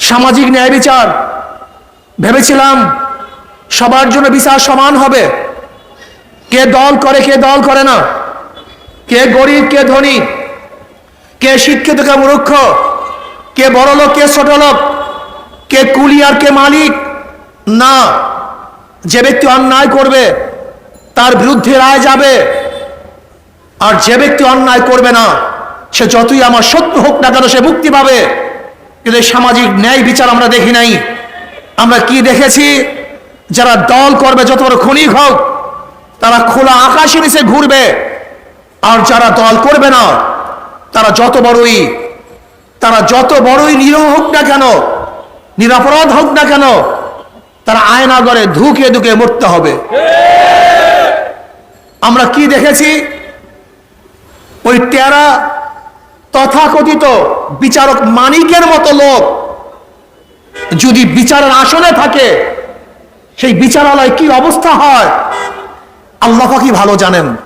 সামাজিক ন্যায় বিচার। ভেবেছিলাম সবার জন্য বিচার সমান হবে। কে দল করে, কে দল করে না। কে গরিব, কে ধনী, কে শিক্ষিত, কে মূর্খ, কে বড় লোক, কে ছোট লোক, কে কুলি আর কে মালিক, না। যে ব্যক্তি অন্যায় করবে, তার বিরুদ্ধে রায় যাবে। আর যে ব্যক্তি অন্যায় করবে না, সে যতই আমার সত্য হোক না কেন সে মুক্তি পাবে। কিন্তু সামাজিক ন্যায় বিচার আমরা দেখি নাই। আমরা কি দেখেছি? যারা দল করবে, যত বড় ক্ষণিক হোক, তারা খোলা আকাশের নিচে ঘুরবে। আর যারা দল করবে না, তারা যত বড়ই, তারা যত বড়ই নিরহ হোক না কেন, নিরাপরাধ হোক না কেন, তারা আয়না করে ধুকে ধুকে মরতে হবে। আমরা কি দেখেছি? ওই টেরা তথাকথিত বিচারক মানিকের মতো লোক যদি বিচারের আসনে থাকে, সেই বিচারালয় কি অবস্থা হয়? আল্লাহ কি ভালো জানেন।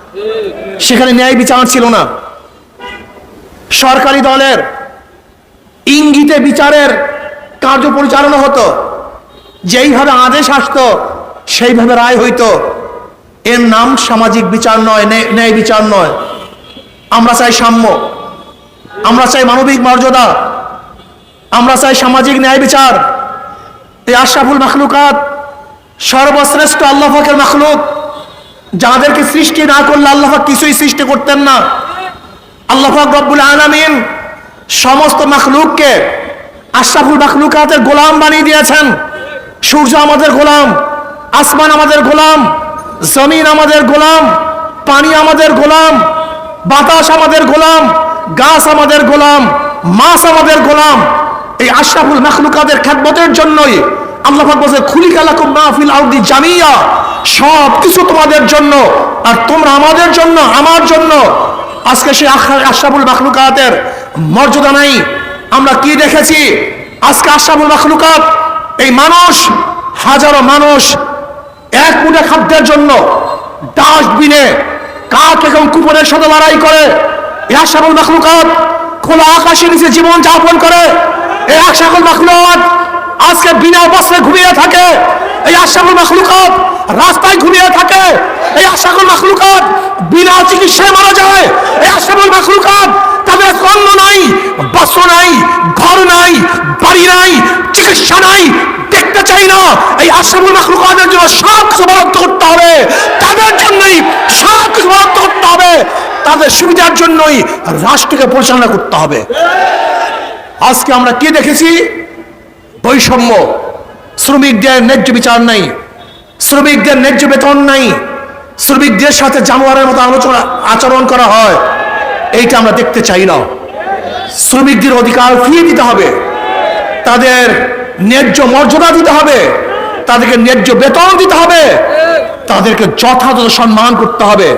সেখানে ন্যায় বিচার ছিল না। সরকারি দলের ইঙ্গিতে বিচারের কার্য পরিচালনা হতো। যেইভাবে আদেশ আসতো, সেইভাবে রায় হইতো। এর নাম সামাজিক বিচার নয় ন্যায়- ন্যায় বিচার নয়। আমরা চাই সাম্য। আমরা চাই মানবিক মর্যাদা। আমরা চাই সামাজিক ন্যায় বিচার। এই আশরাফুল মাখলুকাত সর্বশ্রেষ্ঠ আল্লাহ মাখলুক। যাদেরকে সৃষ্টি না করলে আল্লাহ কিছুই সৃষ্টি করতেন না। আল্লাহ রব্বুল আলামিন সমস্ত মাখলুককে আশরাফুল মাখলুকাতের গোলাম বানিয়ে দিয়েছেন। সূর্য আমাদের গোলাম, আসমান আমাদের গোলাম, জমিন আমাদের গোলাম, পানি আমাদের গোলাম, বাতাস আমাদের গোলাম গাছ আমাদের গোলাম, মাছ আমাদের গোলাম। এই আশরাফুল মাখলুকাতের খ্যাতমতের জন্যই আল্লাহ খুলি আউদি তোমাদের জন্য আর তোমরা আমাদের জন্য, আমার জন্য। আজকে সেই মর্যাদা নাই। আমরা কি দেখেছি? আজকে এই মানুষ, হাজারো মানুষ এক মুঠে খাদ্যের জন্য ডাস্টবিনে কাক এবং কুপনের সাথে লড়াই করে। আশরাফুল মাখলুকাত খোলা আকাশের নিচে জীবন যাপন করে। এই আশরাফুল মাখলুকাত আজকে বিনা বস্ত্রে ঘুমিয়ে থাকে। এই আশরাফুল মাখলুকাত রাস্তায় ঘুমিয়ে থাকে। এই আশরাফুল মাখলুকাত বিনা চিকিৎসায় মারা যায়। এই আশরাফুল মাখলুকাত তাদের অন্ন নাই, বস্ত্র নাই, ঘর নাই, বাড়ি নাই, চিকিৎসা নাই, দেখতে চাই না। এই আশরাফুল মাখলুকাতের জন্য সব বরাদ্দ করতে হবে তাদের জন্যই সব কিছু বরাদ্দ করতে হবে তাদের সুবিধার জন্যই রাষ্ট্রকে পরিচালনা করতে হবে। আজকে আমরা কি দেখেছি? বৈষম্য। শ্রমিকদের ন্যায্য বিচার নাই। শ্রমিকদের ন্যায্য বেতন নাই। শ্রমিকদের সাথে জানোয়ারের মতো আলোচনা, আচরণ করা হয়। এইটা আমরা দেখতে চাই না। শ্রমিকদের অধিকার ফিরিয়ে দিতে হবে। তাদের ন্যায্য মর্যাদা দিতে হবে। তাদেরকে ন্যায্য বেতন দিতে হবে। তাদেরকে যথাযথ সম্মান করতে হবে।